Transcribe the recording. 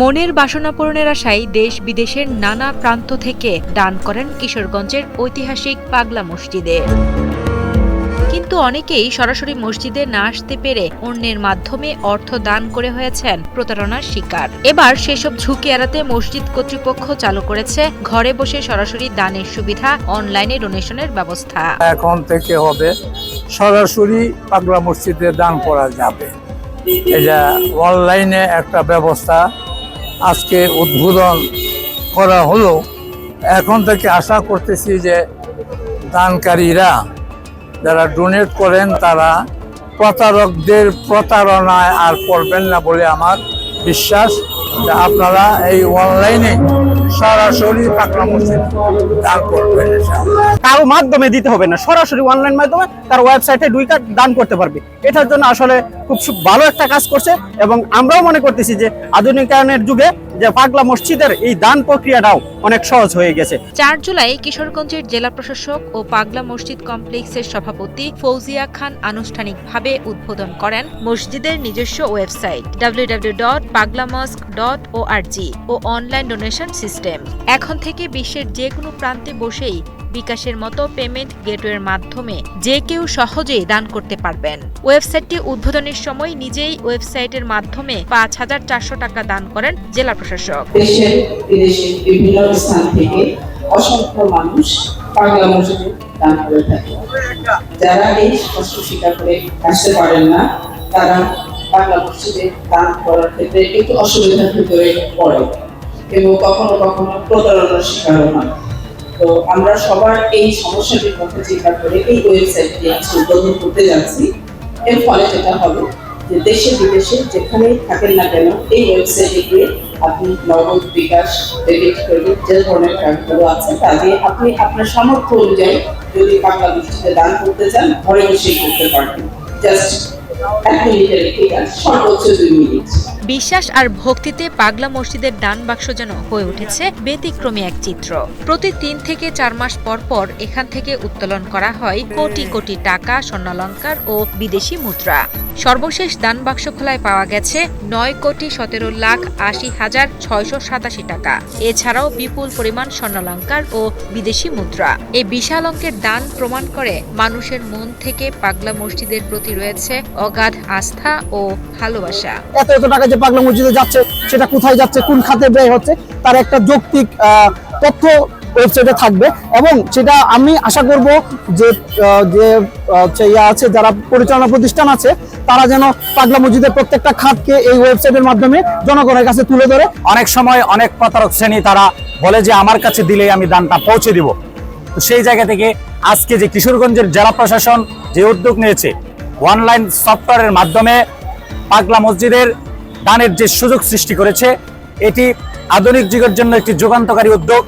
মনের বাসনা পূরণের আশায় দেশ বিদেশের নানা প্রান্ত থেকে দান করেন কিশোরগঞ্জের ঐতিহাসিক পাগলা মসজিদে। কিন্তু অনেকেই সরাসরি মসজিদে না আসতে পেরে অন্যের মাধ্যমে অর্থ দান করে হয়েছেন প্রতারণার শিকার। এবার সেসব ঝুঁকি এড়াতে মসজিদ কর্তৃপক্ষ চালু করেছে ঘরে বসে সরাসরি দানের সুবিধা, অনলাইনে ডোনেশনের ব্যবস্থা। এখন থেকে হবে সরাসরি পাগলা মসজিদে দান করা যাবে। এটা অনলাইনে একটা ব্যবস্থা আজকে উদ্বোধন করা হলো। এখন থেকে আশা করতেছি যে দানকারীরা যারা ডোনেট করেন, তারা প্রতারকদের প্রতারণায় আর পড়বেন না বলে আমার বিশ্বাস। আপনারা এই অনলাইনে সরাসরি পাগলা মসজিদ দান করবেন কারও মাধ্যমে দিতে হবে না, সরাসরি অনলাইন মাধ্যমে তার ওয়েবসাইটে দুই কার্ড দান করতে পারবে। এটার জন্য আসলে খুব ভালো একটা কাজ করছে এবং আমরাও মনে করতেছি যে আধুনিকায়নের যুগে যে পাগলা মসজিদের এই দান প্রক্রিয়াটাও অনেক সহজ হয়ে গেছে। চার জুলাই কিশোরগঞ্জের জেলা প্রশাসক ও পাগলা মসজিদ কমপ্লেক্সের সভাপতি ফৌজিয়া খান আনুষ্ঠানিকভাবে উদ্বোধন করেন মসজিদের নিজস্ব ওয়েবসাইট www.paglamosque.org ও অনলাইন ডোনেশন সিস্টেম। এখন থেকে বিশ্বের যে কোনো প্রান্তে বসেই বিকাশের মতো পেমেন্ট গেটওয়ের মাধ্যমে যে কেউ সহজেই দান করতে পারবেন। ওয়েবসাইটটি উদ্বোধনের সময় নিজেই ওয়েবসাইটের মাধ্যমে পাঁচ হাজার চারশো টাকা দান করেন জেলা প্রশাসক। অসংখ্য মানুষ দান করে থাকে। যারা এই কষ্ট স্বীকার করে আসতে পারেন না, তারা মসজিদে দান করার ক্ষেত্রে একটু ভিতরে পড়ে এবং কখনো কখনো প্রতারণার শিকারও হয় তো আমরা সবার এই সমস্যাটির কথা চিন্তা করে এই ওয়েবসাইটটি আজকে উদ্বোধন করতে যাচ্ছি, এর ফলে যেটা হবে যে দেশে বিদেশে যেখানেই থাকেন না কেন, এই ওয়েবসাইটে গিয়ে আপনি নগদ বিকাশ ডেবিট ক্রেডিট যে ধরনের কার্ডগুলো আছে, তা দিয়ে আপনি আপনার সামর্থ্য অনুযায়ী যদি বাংলা দান করতে চান, ঘরে বসেই করতে পারবেন। জাস্ট এক মিনিটের একটি কাজ সর্বোচ্চ দুই মিনিট। বিশ্বাস আর ভক্তিতে পাগলা মসজিদের দান বাক্স যেন হয়ে উঠেছে ব্যতিক্রমী এক চিত্র। প্রতি তিন থেকে চার মাস পর পর এখান থেকে উত্তোলন করা হয় কোটি কোটি টাকা, স্বর্ণালঙ্কার ও বিদেশি মুদ্রা। সর্বশেষ দান বাক্স খোলায় পাওয়া গেছে নয় কোটি সতেরো লাখ আশি হাজার ছয়শো সাতাশি টাকা। এছাড়াও বিপুল পরিমাণ স্বর্ণালঙ্কার ও বিদেশি মুদ্রা। এই বিশাল অঙ্কের দান প্রমাণ করে মানুষের মন থেকে পাগলা মসজিদের প্রতি রয়েছে অগাধ আস্থা ও ভালোবাসা। এত এত টাকা যে পাগলা মসজিদে যাচ্ছে, সেটা কোথায় যাচ্ছে, কোন খাতে ব্যয় হচ্ছে, তার একটা যৌক্তিক তথ্য ওয়েবসাইটে থাকবে। এবং সেটা আমি আশা করব যে যে ইয়া আছে, যারা পরিচালনা প্রতিষ্ঠান আছে, তারা যেন পাগলা মসজিদের প্রত্যেকটা খাতকে এই ওয়েবসাইটের মাধ্যমে জনগণের কাছে তুলে ধরে। অনেক সময় অনেক প্রতারক শ্রেণি তারা বলে যে, আমার কাছে দিলেই আমি দানটা পৌঁছে দিব। তো সেই জায়গা থেকে আজকে যে কিশোরগঞ্জের জেলা প্রশাসন যে উদ্যোগ নিয়েছে অনলাইন সফটওয়্যারের মাধ্যমে পাগলা মসজিদের দানের যে সুযোগ সৃষ্টি করেছে। এটি আধুনিক যুগের জন্য একটি যুগান্তকারী উদ্যোগ।